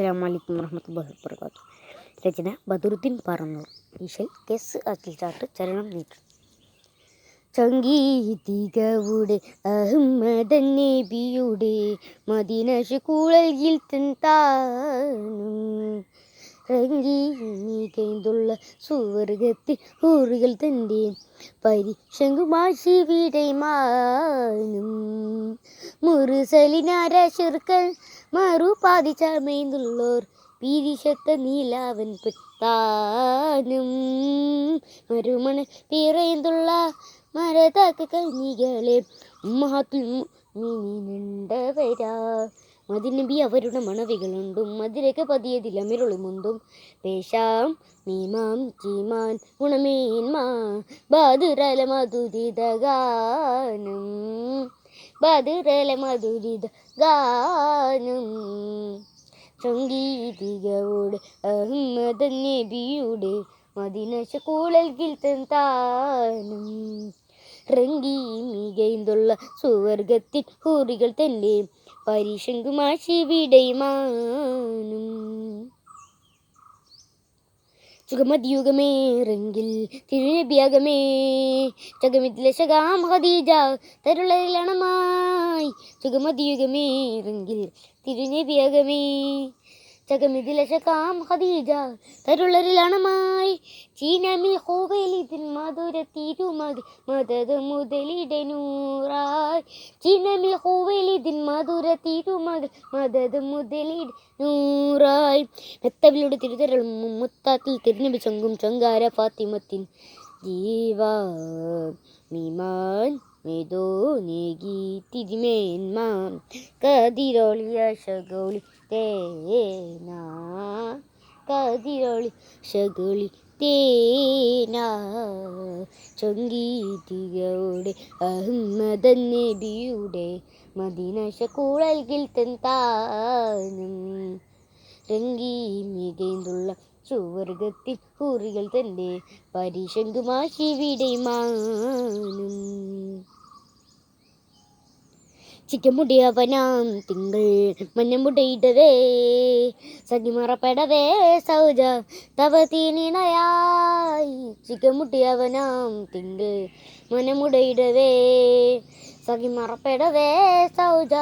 അസ്സാം വലൈക്കും വർഹമത്തുള്ളാഹി വബർക്കാത്തു രചന ബദറുദ്ദീൻ പറന്നൂർ. ഈശൽ എസ് അഖിൽ ചാട്ട് ചരണം നീട്ടു സംഗീതികവുടെ അഹമ്മദൻ നബിയുടെ മദീന ശുക്കൂളയിൽ താനും റംഗീകൈന്തുള്ള സുവർഗത്തിൽ ഊറുകൾ തന്റെ പരിശങ്കുമാശിവിടെ മാനും മുറുസലിനാരശുർക്കൽ മറുപാതി ചമയുന്നുള്ളോർ പിരിശത്ത നീലാവൻ പെട്ടാനും മരുമണ പിറയുന്നുള്ള മരതാക്ക കഞ്ഞികളെ മഹാത്തുൽ മതിനമ്പി അവരുടെ മണവികളുണ്ടും മതിരക പതിയതിൽ അമിരുളുമുന്തും പേശാം മീമാം ചീമാൻ ഗുണമേന്മാ ബാധുരല മധുരിത ഗാനം ബാദുരല മധുരിത ഗാനം. സംഗീതികയോട് അഹമ്മദ് നബിയുടെ മദിനശ കൂളൽകിൽ താനും. റങ്കി മികൈന്തുള്ള സുവർഗത്തിൽ ഹൂറികൾ തന്നെ പരിശങ്കുമാശി വിടയുമാനും ചുഗമദ്യുഗമേറെങ്കിൽ തിരുനബിയാകമേ. ചകമിതിലെ ശകാം ഖദീജ തരുളയിലണമായി ചുഗമദ്യുഗമേറെങ്കിൽ തിരുനബിയാകമേ. ചകമിതിലെ ശകാം ഖദീജ തരുളരിലണമായി ചീനമി ഹോവലിതിൽ മധുര തിരുമക് മദത് മുതലിടനൂറായി ചീനമി ഹോവലിതിൽ മധുര തിരുമക് മദത് മുതലിട നൂറായി മെത്തവിലൂടെ തിരുതരളും മുത്താത്തിൽ തിരുനബി ചങ്കും ചങ്കാര ഫാത്തിമത്തിൻ ജീവ. മിമാൻ മേതോ നേകി തിരുമേന്മാം. കതിരോളിയ ശഗോളി തേന കതിരൊളി ശഗോളി തേന. ചൊങ്കീതികളുടെ അഹമ്മദ നബിയുടെ മദീന ശക്കൂളൽകിൽ താനും. രംഗീ മികൈന്തുള്ള സുവർഗത്തിൽ ഹൂറികൾ തന്റെ പരിശങ്കുമാശിവിടെ മാനും ചിക്കമുടിയവനാം തിങ്കൾ മഞ്ഞമുടയിടവേ സഖിമറപ്പെടവേ സൗജ തവ തീനിണയായി ചിക്കമുട്ടിയവനാം തിങ്കൾ മനമുടയിടവേ സഖിമറപ്പെടവേ സൗജ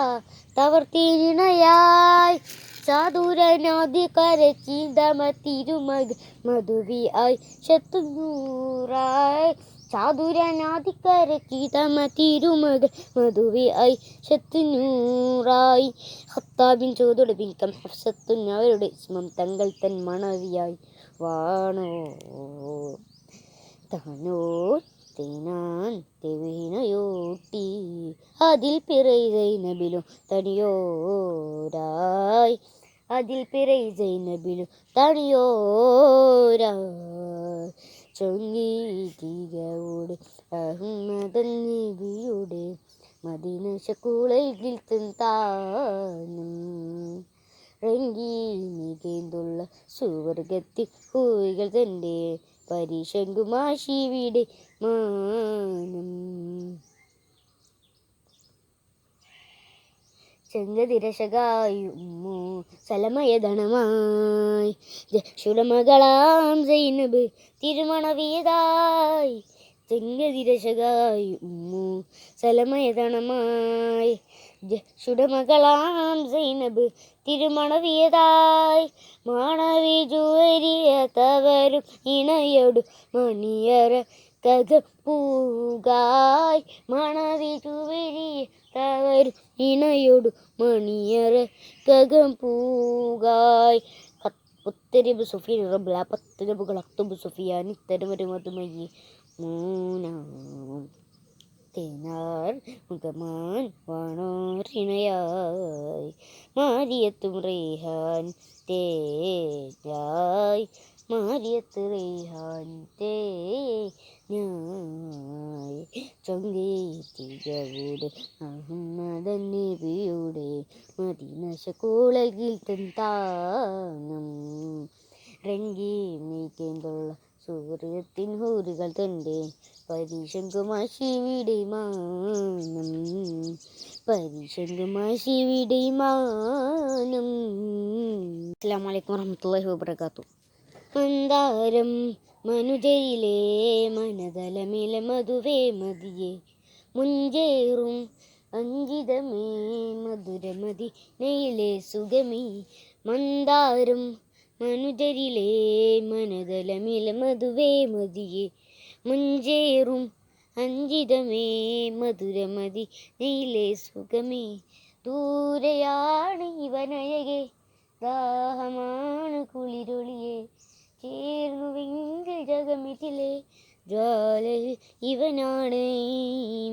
തവർ തീനിണയായി സാധുരനാദി തിരുമ മധുവി ആയി ശത്തുനൂറായി ചാതുരനാദിക്കര ചീതമ തിരുമക മധുവി ആയി ശത്തുനൂറായി ഹത്താബിൻ ചോദുടെ ബിൻകം ഹഫ്സത്തുൻ അവരുടെ ഇസ്മം തങ്ങൾ തൻ മണവിയായി. വാണോ? താനോ? തേനാൻ അതിൽ പിറൈ തനിയോരായി. അതിൽ പിറൈ നബിലും തണിയോരായി ചൊങ്കീതികയുടെ അഹമ്മദൻ നബിയുടെ മദീന ശക്കൂളയിൽ താനും റങ്കി മികേന്തുള്ള സുവർഗത്തിൽ ഹൂവികൾ തന്റെ പരിശങ്കുമാശിവിടെ മാനം. ചെങ്കതിരശകായുമ്മു സലമയധനമായി ജഷുടമകളാം സൈനബ് തിരുമണവിയതായി. ചെങ്കതിരശകായുമ്മു സലമയധനമായി ശുടമകളാം സൈനബ് തിരുമണവിയതായി. മാണവി ജുവരിയ തവരും ഇണയോട് മണിയറ കഥ പൂകായ്. മണവി ജുവരിയ തവരും ഇണയോടു മണിയറ കകം പൂകായ്. പുത്തരിബ് സുഫിയ റബ്ല പത്തരബുകൾ അക്തുബ് സുഫിയ നിത്തരവരും അതുമയി മൂന്നാം തേനാർ മുഖമാൻ വാണോറിണയായി മാരിയത്തും റേഹാൻ തേജായ്. മാരിയത്ത് റേഹാൻ തേ ഞായ് ചൊങ്കേറ്റികളുടെ അഹമ്മദൻ നബിയുടെ മദീന കോളകിൽ തന്താനം. രംഗി നീക്കേണ്ടുള്ള സൂര്യത്തിൻ ഹൂറുകൾ തന്റെ പരീശങ്കുമാശിവിടെ മാനം പരീശങ്കുമാശിവിടെ മാനം അസ്സാം വലൈക്കും വർഹമത്തല്ലാഹി വബർക്കാത്തു മന്ദാരം മനുജയിലെ മനതലമില മധുവേ മതിയെ. മുഞ്ചേറും അഞ്ചിതമേ മധുരമതി നെയിലെ സുഗമി. മന്ദാരം മനുജരിലെ മനതലമില മധുവേ മതിയെ. മുഞ്ചേറും അഞ്ചിതമേ മധുരമതി നെയിലെ സുഗമി. ദൂരയാണ് ഇവനയകെ ദാഹമാണ് കുളിരൊളിയെ. ചേർന്നുവെങ്കിൽ ജഗമിതിലെ ജ്വാലയിൽ ഇവനാണ്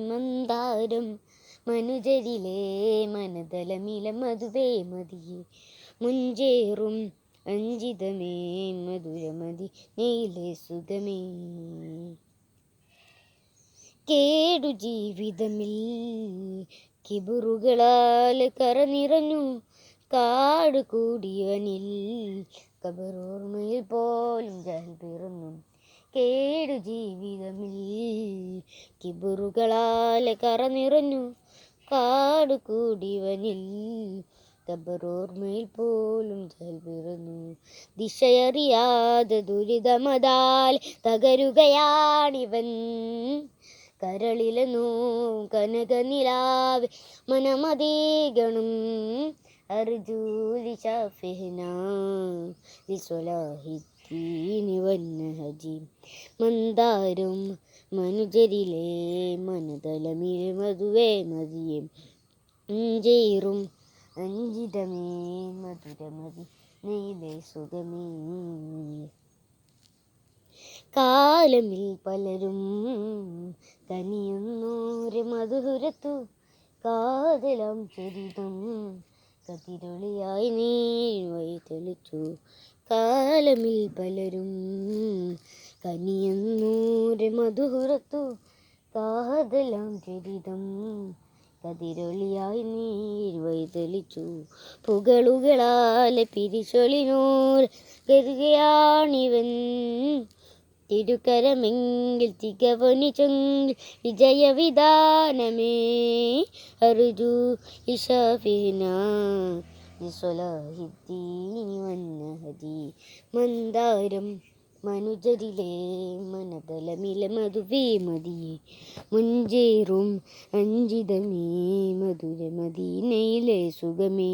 മന്ദാരം. മനുജരിലെ മനതലമില മധുവേ മതിയെ. മുഞ്ചേറും അഞ്ചിതമേ മധുരമതി നെയ്യിലെ സുഖമേ കേടു ജീവിതമിൽ കിബുറുകളാൽ കറ നിറഞ്ഞു കാട് കൂടിയവനിൽ കബറോർമ്മയിൽ പോലും ജഹൽ പിറന്നു. കേടു ജീവിതമിൽ കറ നിറഞ്ഞു കാട് കൂടിവനിൽ കബറോർമയിൽ പോലും പിറന്നു. ദിശയറിയാതെ ദുരിതമതാൽ തകരുകയാണിവൻ. കരളിലെ നോ കനകനിലാവ് മനമതീകണം അർജൂലി ഷാഫിഹ്ന ലിസ്വലാഹിദ്ദീനി من മന്ദാരം മനുജരിലെ മനതലമിലെ മധുവേ മതിയെ. അഞ്ചേറും അഞ്ചിതമേ മധുരമതി നെയ്തേ സുഖമേ. കാലമിൽ പലരും കനിയുന്നോര് മധുരത്തു കാതലം ചരിതം കതിരൊളിയായി നീ തെളിച്ചു. കാലമിൽ പലരും കനിയന്നൂരെ മധുരത്തു കാതലം ചരിതം കതിരൊളിയായി നീ വഴി തെളിച്ചു. പുകളുകളാലെ പിരിച്ചൊളിനൂർ ഗരുകയാണിവൻ തിരുക്കരമെങ്കിൽ തികവനി ചൊങ്കിൽ വിജയവിധാനമേ. അർജു ഇഷഫിന വന്നഹതി മന്ദാരം മനുജരിലെ മനതലമില മധുവേ മതിയെ. മുഞ്ചേറും അഞ്ചിതമേ മധുരമദീനയിലെ സുഖമേ.